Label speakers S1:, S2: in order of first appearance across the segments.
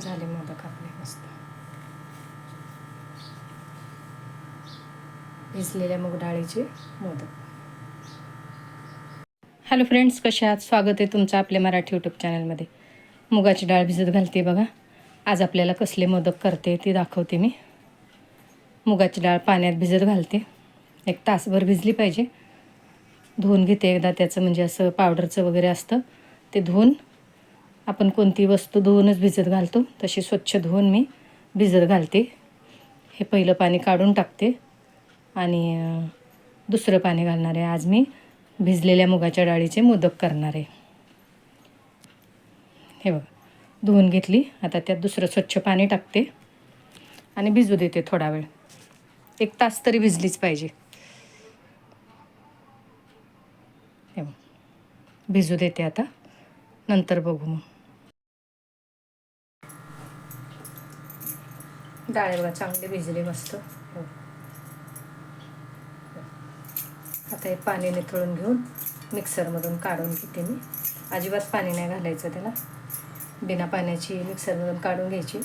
S1: झाले मोदक आपले मस्त. भिजलेल्या मूग डाळीचे मोदक. हॅलो फ्रेंड्स कशा आहात? स्वागत आहे तुमचं आपल्या मराठी यूट्यूब चॅनलमध्ये मुगाची डाळ भिजत घालते बघा. आज आपल्याला कसले मोदक करते ते दाखवते मी. मुगाची डाळ पाण्यात भिजत घालते. एक तासभर भिजली पाहिजे. धुवून घेते एकदा त्याचं म्हणजे असं पावडरचं वगैरे असतं. ते धुवून आपण कोणती वस्तू धुवूनच भिजत घालतो. तशी स्वच्छ धुवून मी भिजत घालते. हे पहिलं पाणी काढून टाकते. आणि दुसरं पाणी घालणार आहे. आज मी भिजलेल्या मुगाच्या डाळीचे मोदक करणार आहे. हे बघा धुवून घेतली. आता त्यात दुसरं स्वच्छ पाणी टाकते. आणि भिजू देते थोडा वेळ. एक तास तरी भिजलीच पाहिजे. भिजू देते आता. नंतर बघू मग. डाळ बघा चांगली भिजली मस्त. हो. आता हे पाणी निथळून घेऊन मिक्सरमधून काढून घेते मी. अजिबात पाणी नाही घालायचं त्याला. बिना पाण्याची मिक्सरमधून काढून घ्यायची.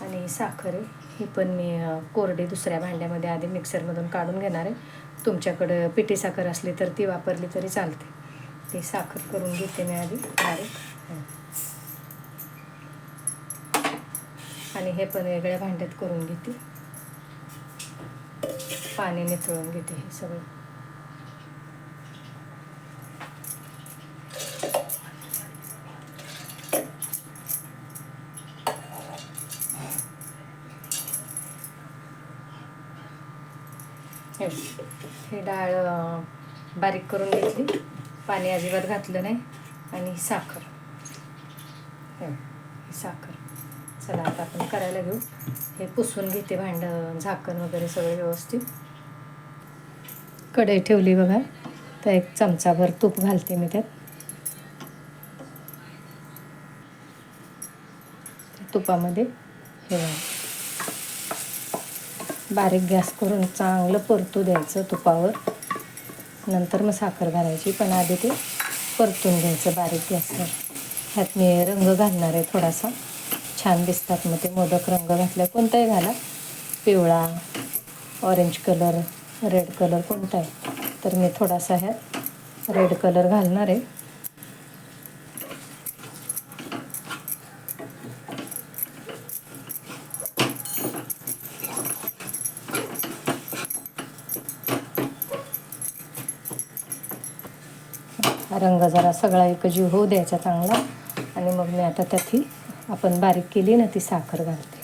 S1: आणि साखर आहे ही पण मी कोरडी दुसऱ्या भांड्यामध्ये आधी मिक्सरमधून काढून घेणार आहे. तुमच्याकडं पिठी साखर असली तर ती वापरली तरी चालते. ती साखर करून घेते मी आधी डायरेक्ट हं. आणि हे पण वेगळ्या भांड्यात करून घेते. पाणी निथळून घेते हे सगळं. हे डाळ बारीक करून घेतली. पाणी अजिबात घातलं नाही. आणि साखर. हे साखर. चला आता आपण करायला घेऊ. हे पुसून घेते भांडं झाकण वगैरे सगळं व्यवस्थित. कढई ठेवली बघा. तर एक चमचाभर तूप घालते मी त्यात. तुपामध्ये हे बारीक गॅस करून चांगलं परतू द्यायचं तुपावर. नंतर मग साखर घालायची पण आधी ते परतून घ्यायचं बारीक गॅसवर. ह्यात मी रंग घालणार आहे थोडासा. छान दिसतात. मग ते मोदक रंग घातला कोणताही घाला. पिवळा ऑरेंज कलर रेड कलर कोणता आहे तर मी थोडासा ह्यात रेड कलर घालणार आहे. रंग जरा सगळा एकजीव होऊ द्यायचा चांगला. आणि मग मी आता त्यात ही आपण बारीक केली ना ती साखर घालते.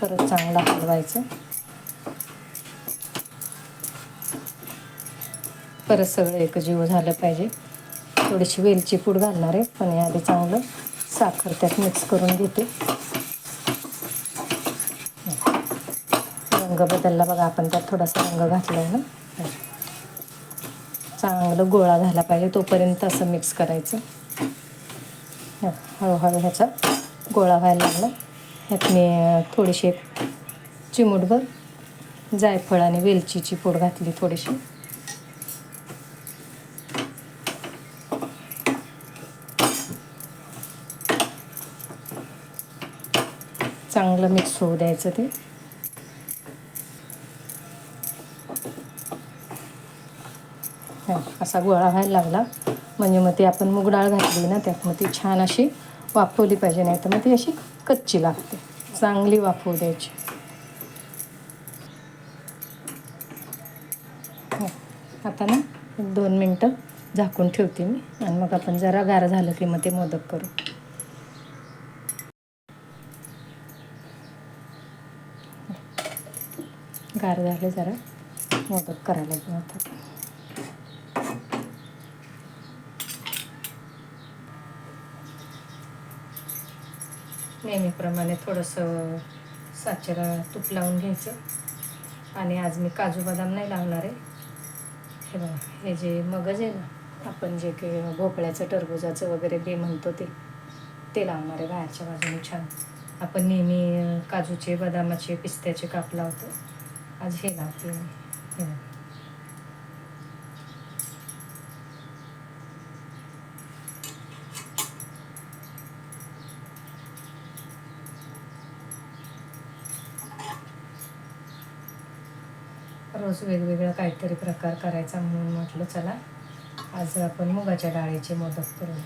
S1: परत चांगला हलवायचं. परत सगळं एकजीव झालं पाहिजे. थोडीशी वेलची पूड घालणार आहे पण याआधी चांगलं साखर त्यात मिक्स करून घेते. रंग बदलला बघा आपण त्यात थोडासा रंग घातला आहे ना. चांगलं गोळा झाला पाहिजे तोपर्यंत असं मिक्स करायचं. हळूहळू ह्याचा गोळा व्हायला लागला. ह्यात मी थोडीशी एक चिमूटभर जायफळ आणि वेलचीची पूड घातली थोडीशी. चांगलं मिक्स होऊ द्यायचं ते. असा गोळा व्हायला लागला. म्हणजे मग ती आपण मूग डाळ घातली ना त्यात मग ती छान अशी वाफवली पाहिजे नाही तर मग ती अशी कच्ची लागते. चांगली वाफवू द्यायची. हो आता ना दोन मिनटं झाकून ठेवते मी आणि मग आपण जरा गार झालं की मग ते मोदक करू. गार झाले जरा मोदक करायला घेऊ आता. नेहमीप्रमाणे थोडंसं साचेला तूप लावून घ्यायचं. आणि आज मी काजू बदाम नाही लावणार आहे. हे बघा हे जे मगज आहे ना आपण जे काही भोपळ्याचं टरबुजाचं वगैरे बी म्हणतो ते ते लावणार आहे बाहेरच्या बाजूने छान. आपण नेहमी काजूचे बदामाचे पिस्त्याचे काप लावतो. आज हे लावते हे रोज वेगवेगळा काहीतरी प्रकार करायचा म्हणून म्हटलं चला आज आपण मुगाच्या डाळीचे मोदक करूया.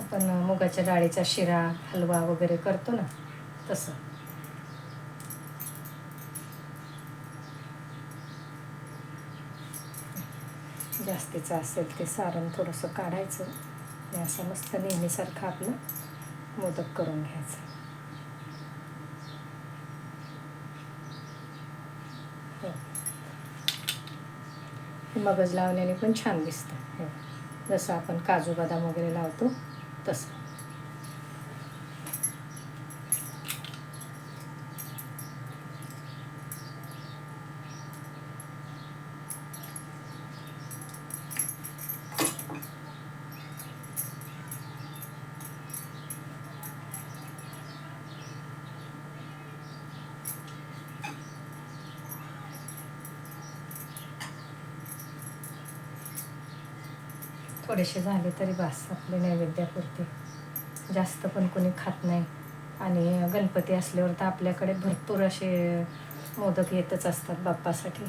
S1: आपण मुगाच्या डाळीचा शिरा हलवा वगैरे करतो ना तसं. जास्तीचं असेल ते सारण थोडंसं काढायचं आणि असं मस्त नेहमीसारखं आपलं मोदक करून घ्यायचं हो. मगज लावल्याने पण छान दिसतं हो. जसं आपण काजू बदाम वगैरे लावतो तसं थोडेसे झाले तरी बस आपले नैवेद्यापुरते. जास्त पण कोणी खात नाही. आणि गणपती असल्यावर तर आपल्याकडे भरपूर असे मोदक येतच असतात बाप्पासाठी.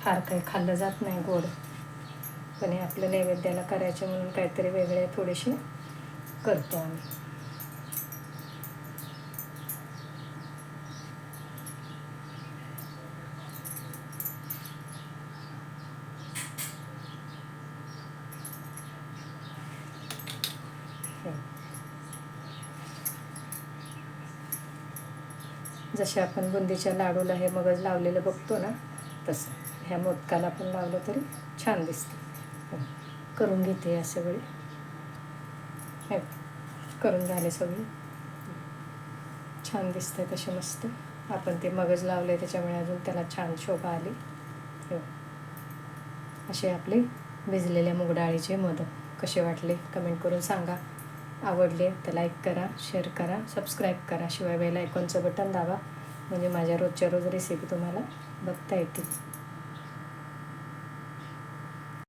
S1: फार काही खाल्लं जात नाही गोड. पण हे आपलं नैवेद्याला करायचे म्हणून काहीतरी वेगळे थोडेसे करतो आम्ही. जसे आपण बुंदीच्या लाडूला हे मगज लावलेलं बघतो ना तसं. ह्या मोदकाला पण लावलं तरी छान दिसतं. हो. करून घेते या सगळी हे करून झाले सगळी. छान दिसतंय तसे मस्त. आपण ते मगज लावले त्याच्यामुळे अजून त्याला छान शोभा आली. हो. असे आपले भिजलेल्या मुगडाळीचे मदत. मोदक कसे वाटले? कमेंट करून सांगा. आवडले तर लाईक करा शेअर करा सबस्क्राईब करा. शिवाय बेल आयकॉनचं बटन दाबा. म्हणजे माझ्या रोजच्या रोज रेसिपी तुम्हाला बघता येतील.